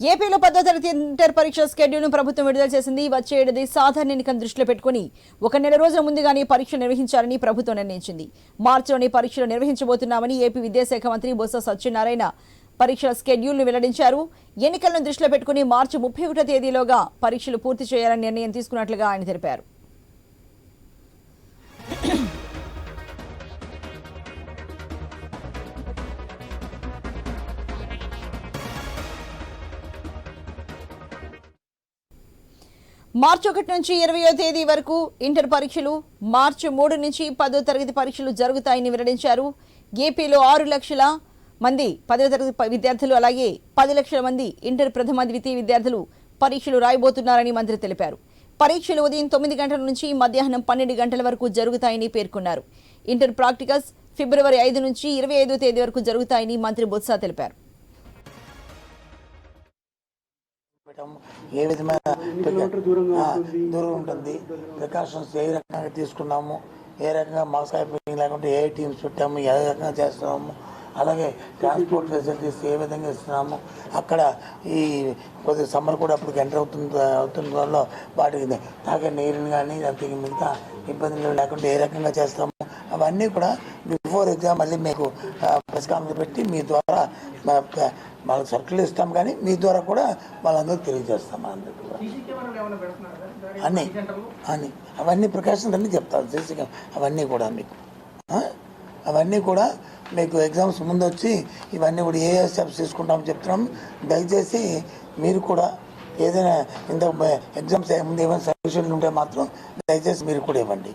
ఏపీలో పదో తరగతి ఇంటర్ పరీక్ష షెడ్యూల్ను ప్రభుత్వం విడుదల చేసింది. వచ్చే ఏడాది సాధారణ ఎన్నికను దృష్టిలో పెట్టుకుని ఒక నెల రోజుల ముందుగానే పరీక్ష నిర్వహించాలని ప్రభుత్వం నిర్ణయించింది. మార్చిలోని పరీక్షలు నిర్వహించబోతున్నామని ఏపీ విద్యాశాఖ మంత్రి బొత్స సత్యనారాయణ పరీక్షల స్కెడ్యూల్ను వెల్లడించారు. ఎన్నికలను దృష్టిలో పెట్టుకుని మార్చి ముప్పై ఒకటో తేదీలోగా పరీక్షలు పూర్తి చేయాలని నిర్ణయం తీసుకున్నట్లుగా ఆయన తెలిపారు. మార్చి ఒకటి నుంచి ఇరవయో తేదీ వరకు ఇంటర్ పరీక్షలు మార్చి మూడు నుంచి పదో తరగతి పరీక్షలు జరుగుతాయని వెల్లడించారు. ఏపీలో ఆరు లక్షల మంది పదో తరగతి విద్యార్థులు అలాగే పది లక్షల మంది ఇంటర్ ప్రథమ ద్వితీయ విద్యార్థులు పరీక్షలు రాయబోతున్నారని మంత్రి తెలిపారు. పరీక్షలు ఉదయం తొమ్మిది గంటల నుంచి మధ్యాహ్నం పన్నెండు గంటల వరకు జరుగుతాయని పేర్కొన్నారు. ఇంటర్ ప్రాక్టికల్స్ ఫిబ్రవరి ఐదు నుంచి ఇరవై ఐదో తేదీ వరకు జరుగుతాయని మంత్రి బొత్స తెలిపారు. పెట్టాము. ఏ విధమైన దూరం ఉంటుంది. ప్రికాషన్స్ ఏ రకంగా తీసుకున్నాము ఏ రకంగా మాస్క్ అయిపోయింగ్ లేకుంటే ఏ టీమ్స్ పెట్టాము ఏ రకంగా చేస్తున్నాము అలాగే ట్రాన్స్పోర్ట్ ఫెసిలిటీస్ ఏ విధంగా ఇస్తున్నాము. అక్కడ ఈ కొద్ది సమ్మర్ కూడా అప్పటికి ఎంటర్ అవుతుంది అవుతున్న వల్ల వాటికి తాగే నీరుని కానీ లేకపోతే మిగతా ఇబ్బందులు లేకుండా ఏ రకంగా చేస్తాము అవన్నీ కూడా బిఫోర్ ఎగ్జామ్ మళ్ళీ మీకు ప్రెస్ కాన్ఫరెన్స్ పెట్టి మీ ద్వారా వాళ్ళకి సర్కిల్ ఇస్తాం కానీ మీ ద్వారా కూడా వాళ్ళందరికీ తెలియజేస్తాం అందరికీ అన్నీ అన్నీ. అవన్నీ ప్రికాషన్స్ అన్నీ చెప్తాను సీసీ అవన్నీ కూడా మీకు? అవన్నీ కూడా మీకు ఎగ్జామ్స్ ముందు వచ్చి ఇవన్నీ కూడా ఏ ఏ స్టెప్స్ తీసుకుంటామో చెప్తున్నాం. దయచేసి మీరు కూడా ఏదైనా ఇంత ఎగ్జామ్స్ ముందు ఏమైనా సజెషన్లు ఉంటే మాత్రం దయచేసి మీరు కూడా ఇవ్వండి.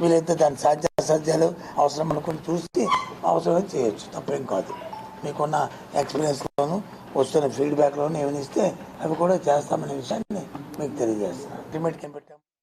వీలైతే దాని సాధ్య సద్యాలు అవసరం అనుకుని చూసి అవసరమే చేయొచ్చు. తప్పేం కాదు. మీకున్న ఎక్స్పీరియన్స్లోను వస్తున్న ఫీడ్బ్యాక్లోను ఏమైనా ఇస్తే అవి కూడా చేస్తామనే విషయాన్ని మీకు తెలియజేస్తాను అల్టిమేట్ ఏం